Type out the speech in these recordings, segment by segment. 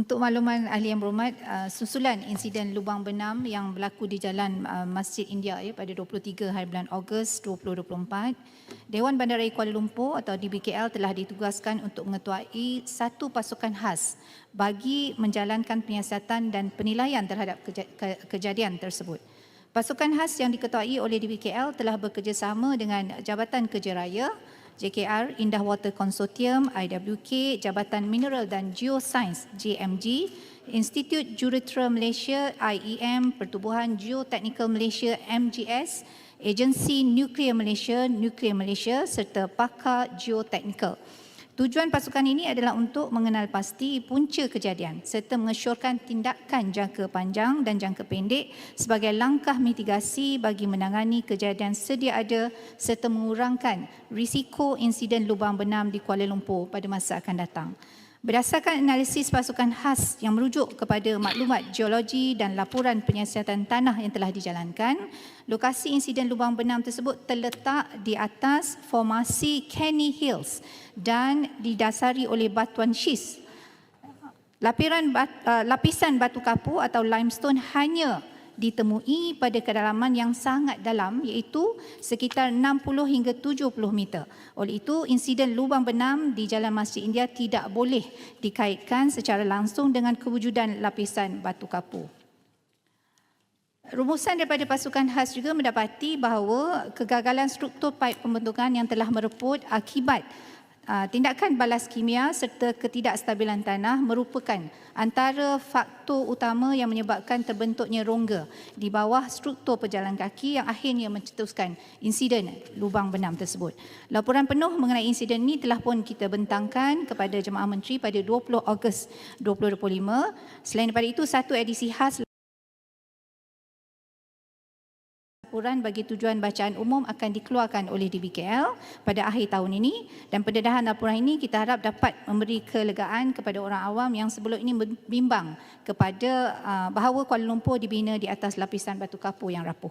Untuk makluman ahli yang berhormat, uh, susulan insiden lubang benam yang berlaku di Jalan uh, Masjid India ya, pada 23 hari bulan Ogos 2024, Dewan Bandaraya Kuala Lumpur atau DBKL telah ditugaskan untuk mengetuai satu pasukan khas bagi menjalankan penyiasatan dan penilaian terhadap keja- ke- kejadian tersebut. Pasukan khas yang diketuai oleh DBKL telah bekerjasama dengan Jabatan Kerja Raya, JKR, Indah Water Consortium, IWK, Jabatan Mineral dan Geoscience, JMG, Institut Juruterra Malaysia, IEM, Pertubuhan Geotechnical Malaysia, MGS, Agensi Nuklear Malaysia, Nuklear Malaysia serta Pakar Geotechnical. Tujuan pasukan ini adalah untuk mengenal pasti punca kejadian serta mengesyorkan tindakan jangka panjang dan jangka pendek sebagai langkah mitigasi bagi menangani kejadian sedia ada serta mengurangkan risiko insiden lubang benam di Kuala Lumpur pada masa akan datang. Berdasarkan analisis pasukan khas yang merujuk kepada maklumat geologi dan laporan penyiasatan tanah yang telah dijalankan, lokasi insiden lubang benam tersebut terletak di atas formasi Kenny Hills dan didasari oleh batuan schist. Uh, lapisan batu kapur atau limestone hanya ditemui pada kedalaman yang sangat dalam iaitu sekitar 60 hingga 70 meter. Oleh itu, insiden lubang benam di Jalan Masjid India tidak boleh dikaitkan secara langsung dengan kewujudan lapisan batu kapur. Rumusan daripada pasukan khas juga mendapati bahawa kegagalan struktur paip pembentukan yang telah mereput akibat tindakan balas kimia serta ketidakstabilan tanah merupakan antara faktor utama yang menyebabkan terbentuknya rongga di bawah struktur pejalan kaki yang akhirnya mencetuskan insiden lubang benam tersebut. Laporan penuh mengenai insiden ini telah pun kita bentangkan kepada Jemaah Menteri pada 20 Ogos 2025. Selain daripada itu, satu edisi khas laporan bagi tujuan bacaan umum akan dikeluarkan oleh DBKL pada akhir tahun ini dan pendedahan laporan ini kita harap dapat memberi kelegaan kepada orang awam yang sebelum ini bimbang kepada uh, bahawa Kuala Lumpur dibina di atas lapisan batu kapur yang rapuh.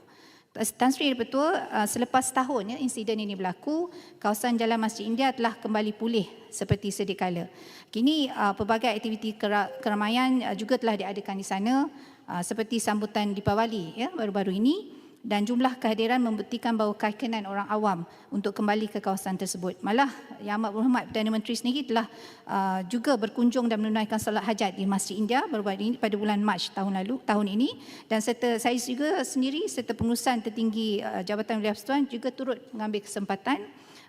Tan Sri Betul, uh, selepas tahun ya, insiden ini berlaku, kawasan Jalan Masjid India telah kembali pulih seperti sedia kala. Kini uh, pelbagai aktiviti keramaian juga telah diadakan di sana seperti sambutan Deepawali ya, baru-baru ini dan jumlah kehadiran membuktikan bahawa keyakinan orang awam untuk kembali ke kawasan tersebut. Malah Yang Amat Berhormat Perdana Menteri sendiri telah uh, juga berkunjung dan menunaikan solat hajat di Masjid India baru-baru ini pada bulan Mac tahun lalu tahun ini dan serta saya juga sendiri serta pengurusan tertinggi uh, Jabatan Wilayah Persekutuan juga turut mengambil kesempatan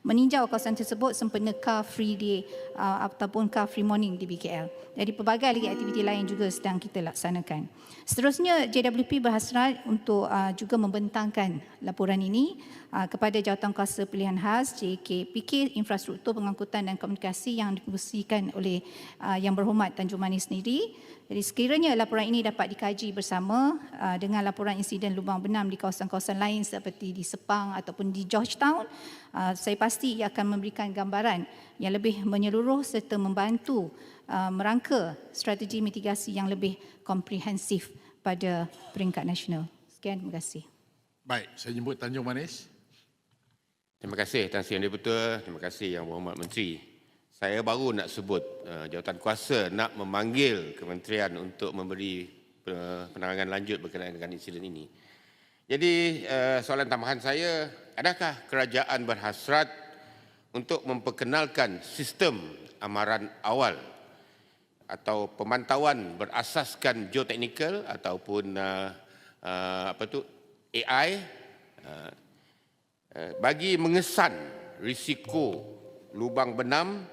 meninjau kawasan tersebut sempena car free day uh, ataupun car free morning di BKL. Jadi pelbagai lagi aktiviti lain juga sedang kita laksanakan. Seterusnya JWP berhasrat untuk uh, juga membentangkan laporan ini uh, kepada Jawatankuasa Pilihan Khas JKPK Infrastruktur Pengangkutan dan Komunikasi yang dipengerusikan oleh uh, Yang Berhormat Tanjung Manis sendiri. Jadi sekiranya laporan ini dapat dikaji bersama uh, dengan laporan insiden lubang benam di kawasan-kawasan lain seperti di Sepang ataupun di Georgetown, uh, saya ia akan memberikan gambaran yang lebih menyeluruh serta membantu uh, merangka strategi mitigasi yang lebih komprehensif pada peringkat nasional. Sekian, terima kasih. Baik, saya jemput Tanjung Manis. Terima kasih Tan Sri Yang Dipertua. Terima kasih Yang Berhormat Menteri. Saya baru nak sebut uh, jawatan kuasa nak memanggil kementerian untuk memberi uh, penerangan lanjut berkenaan dengan insiden ini. Jadi uh, soalan tambahan saya, adakah kerajaan berhasrat untuk memperkenalkan sistem amaran awal atau pemantauan berasaskan geoteknikal ataupun uh, uh, apa tu AI uh, uh, bagi mengesan risiko lubang benam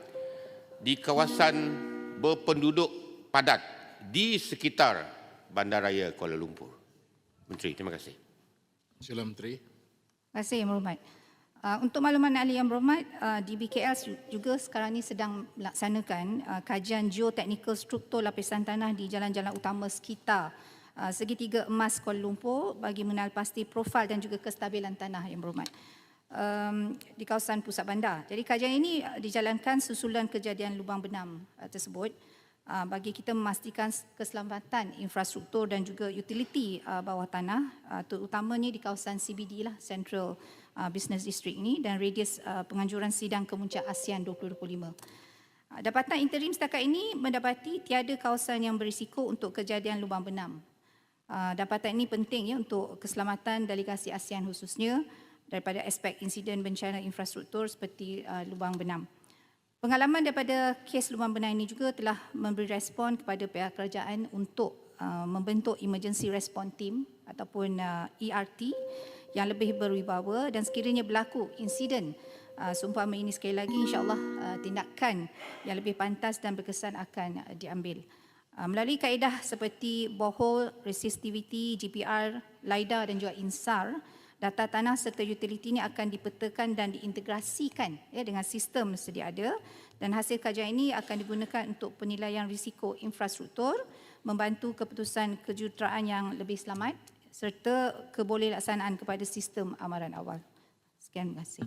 di kawasan berpenduduk padat di sekitar Bandaraya Kuala Lumpur. Menteri, terima kasih. Sila Menteri. Terima kasih Yang Berhormat. Uh, untuk makluman ahli yang berhormat, uh, di BKL juga sekarang ini sedang melaksanakan uh, kajian geoteknikal struktur lapisan tanah di jalan-jalan utama sekitar uh, segitiga emas Kuala Lumpur bagi mengenal pasti profil dan juga kestabilan tanah yang berhormat um, di kawasan pusat bandar. Jadi kajian ini uh, dijalankan susulan kejadian lubang benam uh, tersebut uh, bagi kita memastikan keselamatan infrastruktur dan juga utiliti bawah tanah terutamanya di kawasan CBD lah Central uh, Business District ini dan radius uh, penganjuran sidang kemuncak ASEAN 2025. Ah, Dapatan interim setakat ini mendapati tiada kawasan yang berisiko untuk kejadian lubang benam. Dapatan ini penting ya untuk keselamatan delegasi ASEAN khususnya daripada aspek insiden bencana infrastruktur seperti lubang benam. Pengalaman daripada kes lubang benam ini juga telah memberi respon kepada pihak kerajaan untuk uh, membentuk emergency response team ataupun uh, ERT yang lebih berwibawa dan sekiranya berlaku insiden uh, seumpama ini sekali lagi insyaAllah uh, tindakan yang lebih pantas dan berkesan akan uh, diambil. Uh, melalui kaedah seperti borehole, resistivity, GPR, LIDAR dan juga INSAR, data tanah serta utiliti ini akan dipetakan dan diintegrasikan ya, dengan sistem sedia ada dan hasil kajian ini akan digunakan untuk penilaian risiko infrastruktur, membantu keputusan kejuruteraan yang lebih selamat serta kebolehlaksanaan kepada sistem amaran awal. Sekian terima kasih.